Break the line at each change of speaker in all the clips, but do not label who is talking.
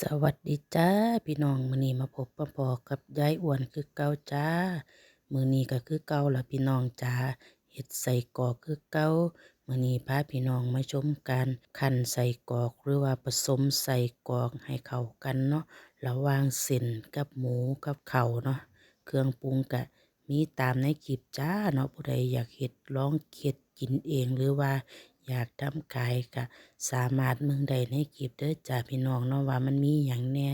สวัสดีจ้าพี่น้องมือนี้มาพบมาพอกับยายอ้วนคือเก่าจ้า มือนี้ก็คือเก่าละพี่น้องจ้าเฮ็ดใส่กอกคือเก่ามือนี้พาพี่น้องมาชมการคั่นใส่กอกหรือว่าผสมใส่กอกให้เข้ากันเนาะระหว่างเส้นกับหมูกับเข้าเนาะเครื่องปรุงก็มีตามในคลิปจ้าเนาะผู้ใดอยากเฮ็ดลองเฮ็ดกินเองหรือว่า อยากทำขายก็สามารถเมืองใดในคลิปเด้อจ้าพี่น้องเนาะว่ามันมีอย่างแน่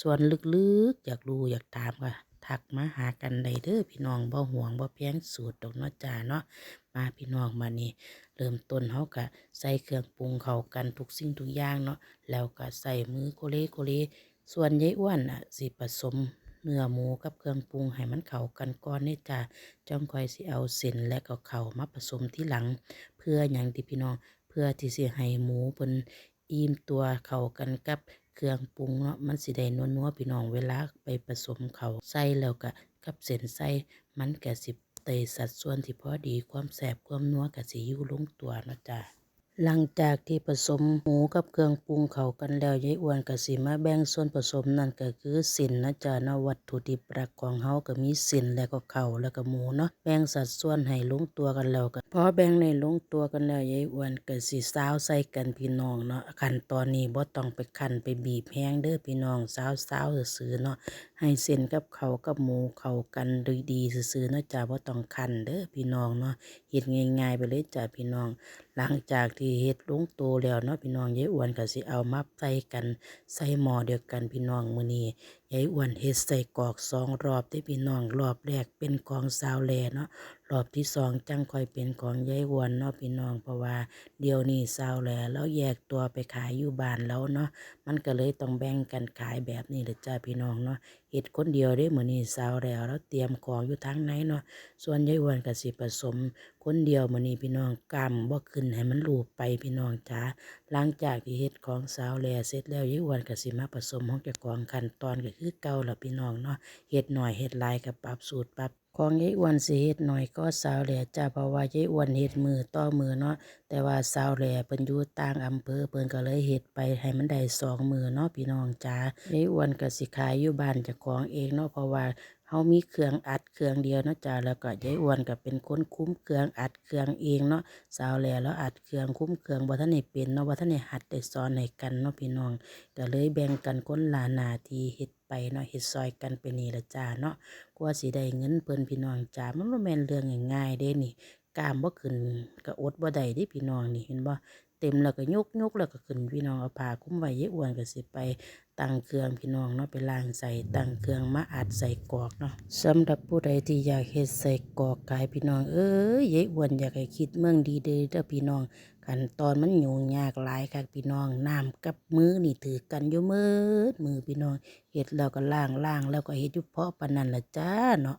ส่วนลึกๆ อยากรู้อยากถามก็ทักมาหากันได้เด้อพี่น้องบ่ห่วงบ่แพงสูตรดอกเนาะจ้าเนาะมาพี่น้องมานี่เริ่มต้นเฮาก็ใส่เครื่องปรุงเข้ากันทุกสิ่งทุกอย่างเนาะแล้วก็ใส่มือโคเลโคเลส่วนยายอ้วนอะสิผสม เนื้อหมูกับเครื่องปรุงให้มันเข้ากันก่อนนี่จ้าจ้องคอยสิเอาเส้นและก็ข้ามาผสมที่หลัง เพื่ออย่างที่พี่น้องเพื่อที่สิให้หมูเพิ่นอิ่มตัวเข้ากันกับเครื่องปรุงเนาะมันสิได้นัวๆพี่น้องเวลาไปผสมเขาใส่แล้วก็กับเส้นใส่มันก็สิได้สัดส่วนที่พอดีความแซบความนัวก็สิอยู่ลงตัวเนาะจ้ะ หลังจากที่ผสมหมูกับเครื่องปรุงเข้ากันแล้วยายอ้วนก็สิมาแบ่งส่วนผสมนั่นก็คือสินนะจ๊ะเนาะวัตถุดิบหลักของเฮาก็มีสินแล้วก็เข้าแล้วก็หมูเนาะแบ่งสัดส่วนให้ลงตัวกันแล้วก็พอแบ่งในลงตัวกันแล้วยายอ้วนก็สิซาวใส่กันพี่น้องเนาะขั้นตอนนี้บ่ต้องไปคั่นไปบีบแห้งเด้อพี่น้องซาวๆซื่อเนาะให้เส้นกับเข้ากับหมูเข้ากันดีๆซื่อๆเนาะจ้ะบ่ต้องคั่นเด้อพี่น้องเนาะเฮ็ดง่ายๆไปเลยจ้ะพี่น้อง หลังจากที่เฮ็ดลงโตแล้วเนาะพี่น้องยายอ้วนก็สิเอามาใส่กันใส่หม้อเดียวกันพี่น้องมื้อนี้ยายอ้วนเฮ็ดใส่กอกสองรอบที่พี่น้องรอบแรกเป็นกองซาวแลเนาะ รอบที่สองจังค่อยเป็นของยายวนเนาะพี่น้องเพราะว่าเดี๋ยวนี้สาแลแล้วแยกตัวไปขายอยู่บ้านแล้วเนาะมันก็เลยต้องแบ่งกันขายแบบนี้เด้อจ้าพี่น้องเนาะเฮ็ดคนเดียวเด้เหมือนนี่เศร้าแล้วแล้วเตรียมของอยู่ทางไหนเนาะส่วนยายวนก็สิผสม คนเดียวมือนี้พี่น้องกำบ่ขึ้นให้มันรูปไปพี่น้องจ้าหลังจากที่เฮ็ดของสาแล้วเสร็จแล้วยายวนก็สิมาผสมของเจ้าของขั้นตอนก็คือเก่าล่ะพี่น้องเนาะเฮ็ดหน่อยเฮ็ดลายก็ปรับสูตรปรับของยายอ้วนสิเฮ็ดหน่อยก็สาวแหล่จ้าเพราะว่ายายอ้วนเฮ็ดมือต่อมือเนาะแต่ว่าสาวแหล่เพิ่นอยู่ต่างอำเภอเพิ่นก็เลยเฮ็ดไปให้มันได้สองมือเนาะพี่น้องจ้ายายอ้วนก็สิขายอยู่บ้านเจ้าของเองเนาะเพราะว่า เฮามีเครื่องอัดเครื่องเดียวเนาะจ้าแล้วก็ยายอ้วนก็เป็นคนคุ้มเครื่องอัดเครื่องเองเนาะสาวแลแล้วอัดเครื่องคุ้มเครื่องบ่ทันได้เป็นเนาะบ่ทันได้หัดได้สอนให้กันเนาะพี่น้องก็เลยแบ่งกันคนละหนาทีเฮ็ดไปเนาะเฮ็ดซอยกันไปนี่ละจ้าเนาะกว่าสิได้เงินเพิ่นพี่น้องจ้ามันบ่แม่นเรื่องง่ายๆเด้นี่กามบ่ขึ้นก็อดบ่ได้เดิพี่น้องนี่เห็นบ่ เต็มแล้วก็ยกยกแล้วก็ขึ้นพี่น้องเอาผ้าคลุมไว้ยายอ้วนก็สิไปตั้งเครื่องพี่น้องเนาะไปล้างใส่ตั้งเครื่องมาอัดใส่กอกเนาะสำหรับผู้ใดที่อยากเฮ็ดใส่กอกขายพี่น้องเอ้ยยายอ้วนอยากให้คิดเมืองดีเด้อเด้อพี่น้องขั้นตอนมันยุ่งยากหลายค่ะพี่น้องน้ำกับมือนี่ถือกันอยู่มืดมือพี่น้องเฮ็ดแล้วก็ล้างล้างแล้วก็เฮ็ดอยู่เพาะปานนั้นล่ะจ้าเนาะ